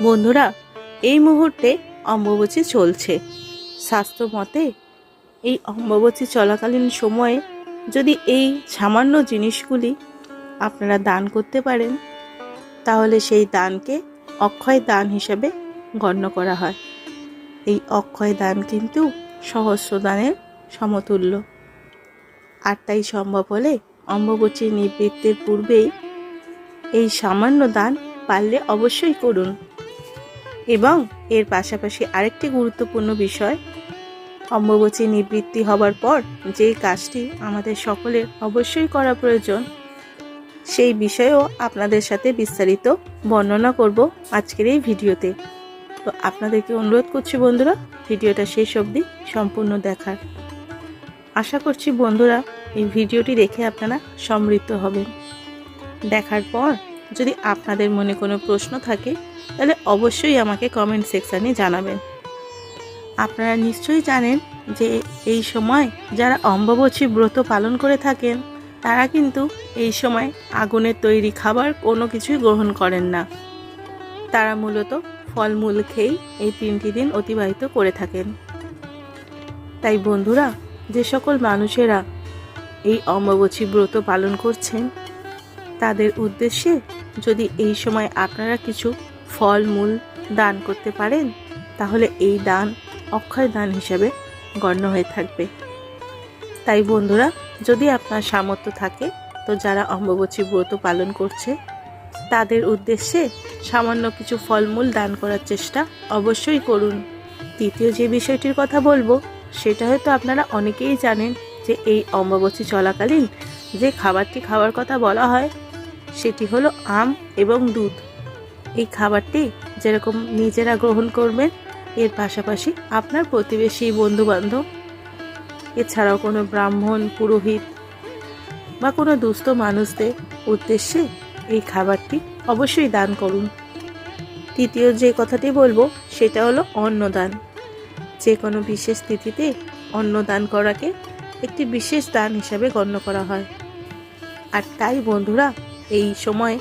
বন্ধুরা, এই মুহূর্তে অম্বুবাচী চলছে। স্বাস্থ্য মতে, এই অম্বুবাচী চলাকালীন সময়ে যদি এই সামান্য জিনিসগুলি আপনারা দান করতে পারেন, তাহলে সেই দানকে অক্ষয় দান হিসেবে গণ্য করা হয়। এই অক্ষয় দান কিন্তু সহস্র দানের সমতুল্য। আর তাই সম্ভব হলে অম্বুবাচী নিবৃত্তির পূর্বেই এই সামান্য দান পারলে অবশ্যই করুন। এবং এর পাশাপাশি আরেকটি গুরুত্বপূর্ণ বিষয়, অম্বুবাচী নিবৃত্তি হবার পর যেই কাজটি আমাদের সকলের অবশ্যই করা প্রয়োজন, সেই বিষয়েও আপনাদের সাথে বিস্তারিত বর্ণনা করব আজকের এই ভিডিওতে। তো আপনাদেরকে অনুরোধ করছি বন্ধুরা, ভিডিওটা শেষ অবধি সম্পূর্ণ দেখার। আশা করছি বন্ধুরা, এই ভিডিওটি দেখে আপনারা সমৃদ্ধ হবেন। দেখার পর যদি আপনাদের মনে কোনো প্রশ্ন থাকে তাহলে অবশ্যই আমাকে কমেন্ট সেকশানে জানাবেন। আপনারা নিশ্চয়ই জানেন যে এই সময় যারা অম্বাবচী ব্রত পালন করে থাকেন, তারা কিন্তু এই সময় আগুনের তৈরি খাবার কোনো কিছুই গ্রহণ করেন না। তারা মূলত ফলমূল খেয়েই এই তিনটি দিন অতিবাহিত করে থাকেন। তাই বন্ধুরা, যে সকল মানুষেরা এই অম্বুবাচী ব্রত পালন করছেন, তাদের উদ্দেশ্যে যদি এই সময় আপনারা কিছু ফল মূল দান করতে পারেন, তাহলে এই দান অক্ষয় দান হিসেবে গণ্য হয়ে থাকবে। তাই বন্ধুরা, যদি আপনার সামর্থ্য থাকে, তো যারা অম্বুবাচী ব্রত পালন করছে, তাদের উদ্দেশ্যে সামান্য কিছু ফলমূল দান করার চেষ্টা অবশ্যই করুন। দ্বিতীয় যে বিষয়টির কথা বলব, সেটা হয়তো আপনারা অনেকেই জানেন যে এই অম্বুবাচী চলাকালীন যে খাবারটি খাওয়ার কথা বলা হয়, সেটি হলো আম এবং দুধ। এই খাবারটি যেরকম নিজেরা গ্রহণ করবেন, এর পাশাপাশি আপনার প্রতিবেশী বন্ধুবান্ধব, এছাড়াও কোনো ব্রাহ্মণ, পুরোহিত বা কোনো দুস্থ মানুষদের উদ্দেশ্যে এই খাবারটি অবশ্যই দান করুন। তৃতীয় যে কথাটি বলব, সেটা হলো অন্নদান। যে কোনো বিশেষ তিথিতে অন্নদান করাকে একটি বিশেষ দান হিসাবে গণ্য করা হয়। আর তাই বন্ধুরা, এই সময়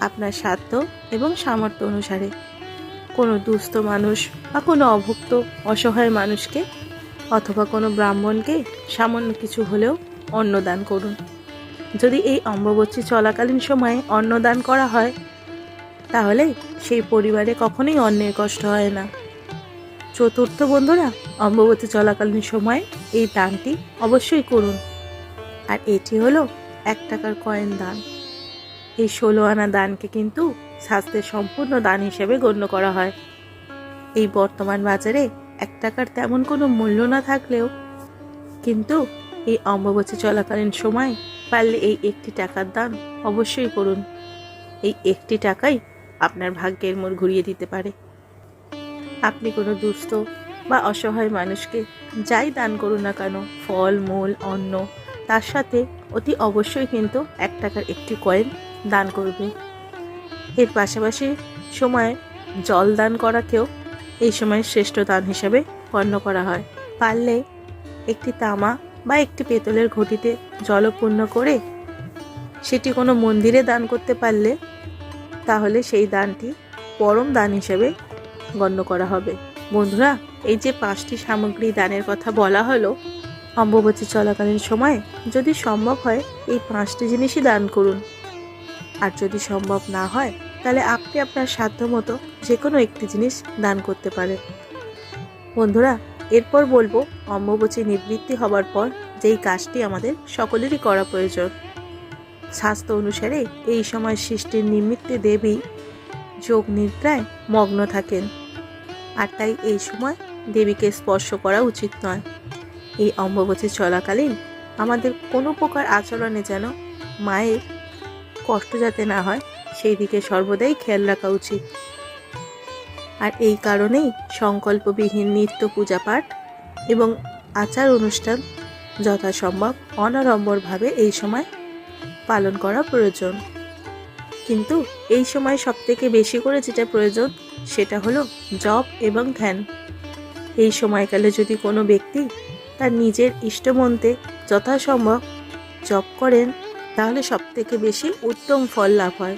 আপনার সাধ্য এবং সামর্থ্য অনুসারে। কোনো দুস্থ মানুষ বা কোনো অভুক্ত অসহায় মানুষকে অথবা কোনো ব্রাহ্মণকে সামান্য কিছু হলেও অন্নদান করুন। যদি এই অম্বুবাচী চলাকালীন সময়ে অন্নদান করা হয়, তাহলে সেই পরিবারে কখনোই অন্যের কষ্ট হয় না। চতুর্থ বন্ধুরা, অম্ববতী চলাকালীন সময়ে এই দানটি অবশ্যই করুন। আর এটি হলো এক টাকার কয়েন দান। এই ষোলো আনা দানকে কিন্তু স্বাস্থ্যের সম্পূর্ণ দান হিসেবে গণ্য করা হয়। এই বর্তমান বাজারে এক টাকার তেমন কোনো মূল্য না থাকলেও কিন্তু এই অম্বুবাচী চলাকালীন সময় পারলে এই একটি টাকার দান অবশ্যই করুন। এই একটি টাকাই আপনার ভাগ্যের মোড় ঘুরিয়ে দিতে পারে। আপনি কোনো দুস্থ বা অসহায় মানুষকে যাই দান করুন না কেন, ফল, মূল, অন্ন, তার সাথে অতি অবশ্যই কিন্তু এক টাকার একটি কয়েন দান করবে। এর পাশাপাশি সময় জল দান করাকেও এই সময় শ্রেষ্ঠ দান হিসাবে গণ্য করা হয়। পারলে একটি তামা বা একটি পেতলের ঘটিতে জলপূর্ণ করে সেটি কোনো মন্দিরে দান করতে পারলে তাহলে সেই দানটি পরম দান হিসেবে গণ্য করা হবে। বন্ধুরা, এই যে পাঁচটি সামগ্রী দানের কথা বলা হলো, অম্বুবাচী চলাকালীন সময় যদি সম্ভব হয় এই পাঁচটি জিনিসই দান করুন। আর যদি সম্ভব না হয়, তাহলে আপনি আপনার সাধ্য মতো যে কোনো একটি জিনিস দান করতে পারেন। বন্ধুরা, এরপর বলব, অম্বুবাচী নিবৃত্তি হবার পর যেই কাজটি আমাদের সকলেরই করা প্রয়োজন। স্বাস্থ্য অনুসারে এই সময় সৃষ্টির নিমিত্তে দেবী যোগ নিদ্রায় মগ্ন থাকেন। আর তাই এই সময় দেবীকে স্পর্শ করা উচিত নয়। এই অম্বুবাচী চলাকালীন আমাদের কোনো প্রকার আচরণে যেন মায়ের কষ্ট যাতে না হয় সেই দিকে সর্বদাই খেয়াল রাখা উচিত। আর এই কারণেই সংকল্পবিহীন নিত্য পূজা পাঠ এবং আচার অনুষ্ঠান যথাসম্ভব অনাড়ম্বরভাবে এই সময় পালন করা প্রয়োজন। কিন্তু এই সময় সবথেকে বেশি করে যেটা প্রয়োজন, সেটা হলো জপ এবং ধ্যান। এই সময়কালে যদি কোনো ব্যক্তি তার নিজের ইষ্টমন্তে যথাসম্ভব জপ করেন তাহলে সবথেকে বেশি উত্তম ফল লাভ হয়।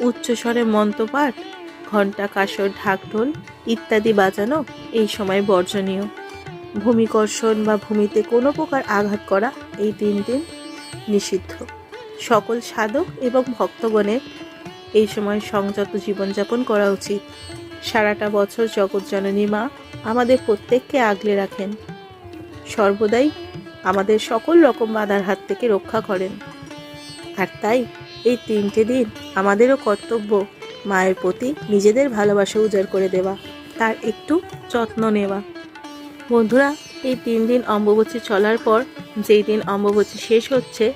উচ্চস্বরে মন্ত্রপাঠ ঘণ্টা কাসর, ঢাকঢোল ইত্যাদি বাজানো এই সময় বর্জনীয়। ভূমিকর্ষণ বা ভূমিতে কোনো প্রকার আঘাত করা এই তিন দিন নিষিদ্ধ। সকল সাধক এবং ভক্তগণের এই সময় সংযত জীবনযাপন করা উচিত। সারাটা বছর জগৎজননী মা আমাদের প্রত্যেককে আগলে রাখেন। সর্বদাই আমাদের সকল রকম বাধার হাত থেকে রক্ষা করেন। আর তাই এই তিনটে দিন আমাদেরও কর্তব্য মায়ের প্রতি নিজেদের ভালোবাসা উজাড় করে দেওয়া, তার একটু যত্ন নেওয়া। বন্ধুরা, এই তিন দিন অম্বুবচী চলার পর যেই দিন অম্বুবচী শেষ হচ্ছে,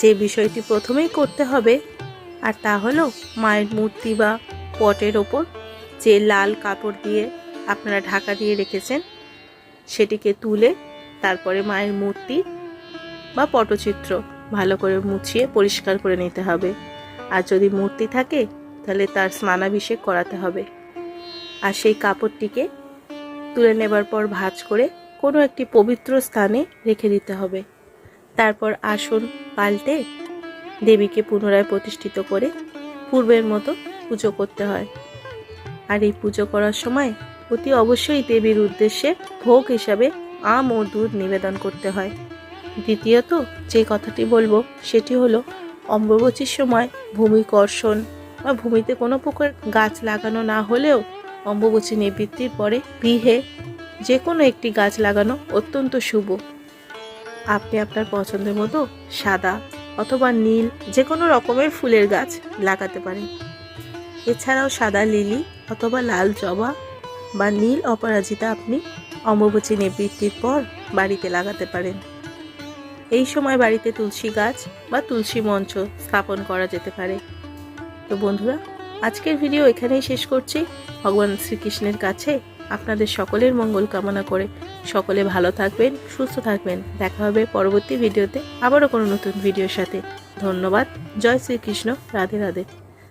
যে বিষয়টি প্রথমেই করতে হবে, আর তা হলো মায়ের মূর্তি বা পটের ওপর যে লাল কাপড় দিয়ে আপনারা ঢাকা দিয়ে রেখেছেন, সেটিকে তুলে তারপরে মায়ের মূর্তি বা পটচিত্র ভালো করে মুছিয়ে পরিষ্কার করে নিতে হবে। আর যদি মূর্তি থাকে, তাহলে তার স্নানাভিষেক করাতে হবে। আর সেই কাপড়টিকে তুলে নেবার পর ভাঁজ করে কোনো একটি পবিত্র স্থানে রেখে দিতে হবে। তারপর আসন পাল্টে দেবীকে পুনরায় প্রতিষ্ঠিত করে পূর্বের মতো পুজো করতে হয়। আর এই পুজো করার সময় অতি অবশ্যই দেবীর উদ্দেশ্যে ভোগ হিসাবে আম ও দুধ নিবেদন করতে হয়। দ্বিতীয়ত যে কথাটি বলব সেটি হলো, অম্বুবচীর সময় ভূমিকর্ষণ বা ভূমিতে কোনো প্রকার গাছ লাগানো না হলেও অম্বুবচী নিবৃত্তির পরে গৃহে যে কোনো একটি গাছ লাগানো অত্যন্ত শুভ। আপনি আপনার পছন্দের মতো সাদা অথবা নীল যে কোনো রকমের ফুলের গাছ লাগাতে পারেন। এছাড়াও সাদা লিলি অথবা লাল জবা বা নীল অপরাজিতা আপনি অম্বুবচী নিবৃত্তির পর বাড়িতে লাগাতে পারেন। এই সময় বাড়িতে তুলসী গাছ বা তুলসী মঞ্চ স্থাপন করা যেতে পারে। তো বন্ধুরা, আজকের ভিডিও এখানেই শেষ করছি। ভগবান শ্রীকৃষ্ণের কাছে আপনাদের সকলের মঙ্গল কামনা করে সকলে ভালো থাকবেন, সুস্থ থাকবেন। দেখা হবে পরবর্তী ভিডিওতে আবারও কোনো নতুন ভিডিওর সাথে। ধন্যবাদ। জয় শ্রীকৃষ্ণ। রাধে রাধে।